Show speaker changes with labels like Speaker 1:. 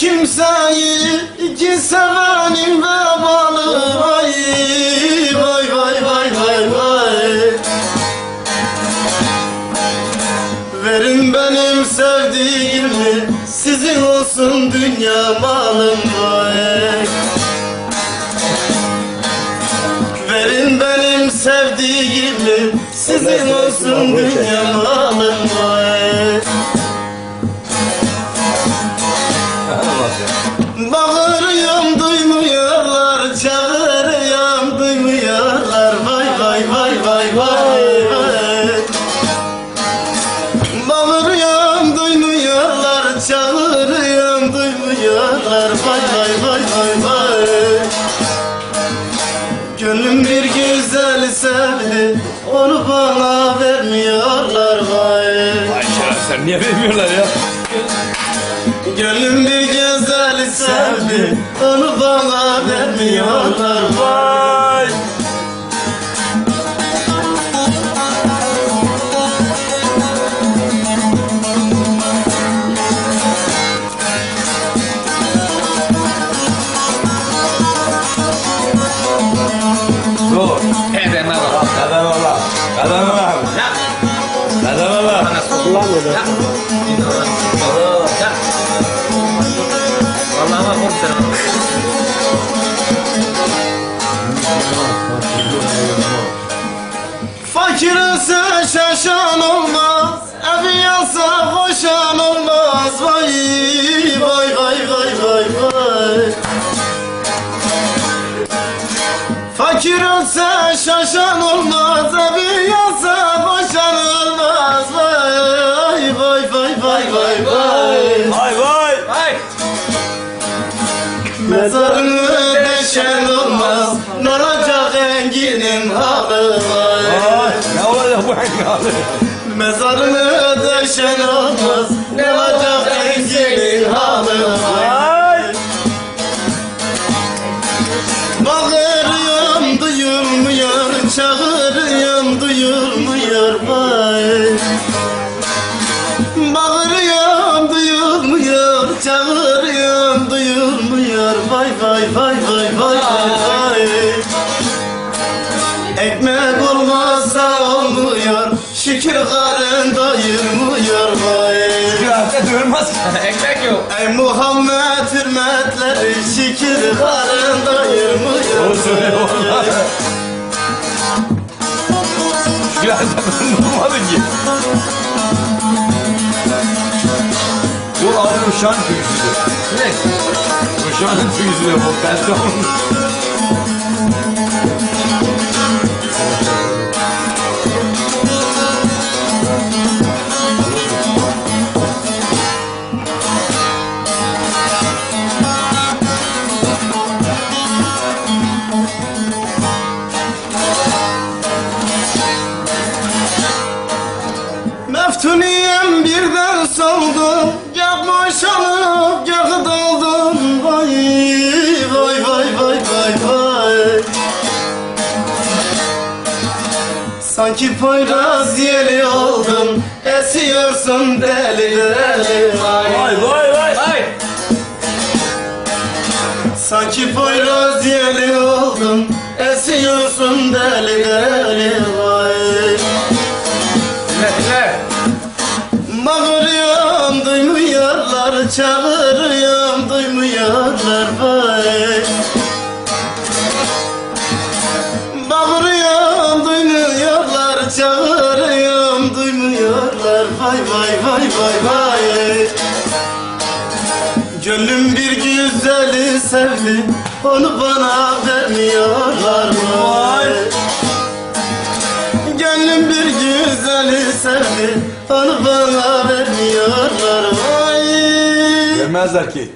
Speaker 1: kimseyi. İki sevenim vebalı Vay vay vay vay vay vay. Verin benim sevdiğimi Sizin olsun dünya malım vay. Verin benim sevdiğimi Sizin olsun dünya malım vay vay vay vay. Vay vay Bağırıyorum duymuyorlar Çağırıyorum duymuyorlar Vay vay vay vay vay. Gönlüm bir güzel sevdi Onu bana vermiyorlar vay.
Speaker 2: Ay şerefsizler niye vermiyorlar ya?
Speaker 1: Gönlüm bir güzel sevdi Onu bana vermiyorlar vay
Speaker 3: Ya. Ya. Vallahi bak komiserim.
Speaker 1: Fakir ise şaşan olmaz Evi yansa koşan olmaz Vay vay vay vay vay vay Fakir şaşan olmaz Evi yansa koşan olmaz Vay vay vay vay vay vay
Speaker 2: Vay vay.
Speaker 3: Ay.
Speaker 1: Mezarını deşen olmaz Ne olacak enginim halı vay.
Speaker 2: Ne olacak bu engalı?
Speaker 1: Mezarını döşen olmaz Ne olacak engelin halı
Speaker 2: Vay.
Speaker 1: Bağırıyorum Şükür karın doyurmuyor vay
Speaker 2: Güvenlikte duyulmaz ki.
Speaker 3: Ekmek yok.
Speaker 1: Ey Muhammed hürmetleri şükür karın doyurmuyor
Speaker 2: Onu söyle valla. Güvenlikte duyulmadı ki. Bu adı Ruşan tüysüdür.
Speaker 3: Ne?
Speaker 2: Ruşan'ın tüysüdür bu. Ben de onun.
Speaker 1: Sanki Poyraz yeli oldum Esiyorsun deli deli vay
Speaker 2: Vay vay vay.
Speaker 3: Ay.
Speaker 1: Sanki Poyraz yeli oldum Esiyorsun deli deli vay. Bağırıyorum duymuyorlar Çağırıyorum duymuyorlar Vay vay vay vay vay Gönlüm bir güzeli sevdi Onu bana vermiyorlar vay. Gönlüm bir güzeli sevdi Onu bana vermiyorlar vay.
Speaker 2: Vermezler ki.